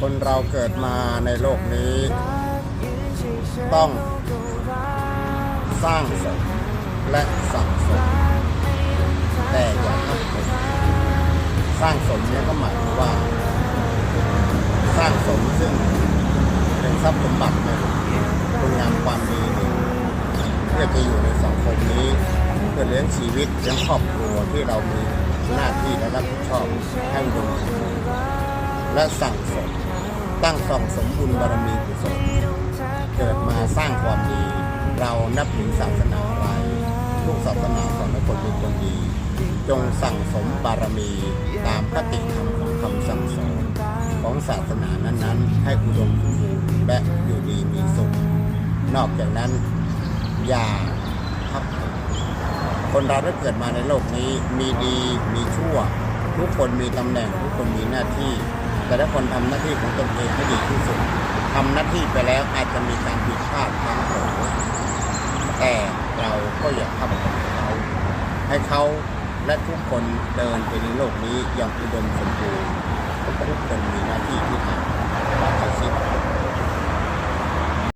คนเราเกิดมาในโลกนี้ ต้องสร้างสมและสั่งสมแต่อย่าทับถมสร้างสมเนี่ยก็หมายถึงว่า สร้างสมซึ่งเป็นทรัพย์สมบัติหนึ่งคุณงามความดีหนึ่งเพื่อจะอยู่ในสังคมนี้เพื่อเลี้ยงชีวิตเลี้ยงครอบครัวที่เรามีหน้าที่และรับผิดชอบให้อุดมสมบูรณ์และสั่งสม ตั้งส่องสมบุญบารมีกุศลเกิดมาสร้างความดี เรานับถือศาสนาอะไรทุกศาสนาสอนให้คนเป็นคนดี จงสั่งสมบารมีตามคติธรรมของคำสั่งสอนของศาสนานั้นๆ ให้อุดมสมบูรณ์และอยู่ดีมีสุข นอกจากนั้น อย่าทับ คนเราได้เกิดมาในโลกนี้มีดีมีชั่ว ทุกคนมีตำแหน่งทุกคนมีหน้าที่ แต่ละคนทำหน้าที่ของตนเองให้ดีที่สุดทำหน้าที่ไปแล้วอาจจะมีการผิดพลาดพลั้งเผลอแต่เราก็อย่าทับถมเขา ให้เขาและทุกคนเดินไปในโลกนี้อย่างอุดมสมบูรณ์ทุกคนมีหน้าที่ที่ทำ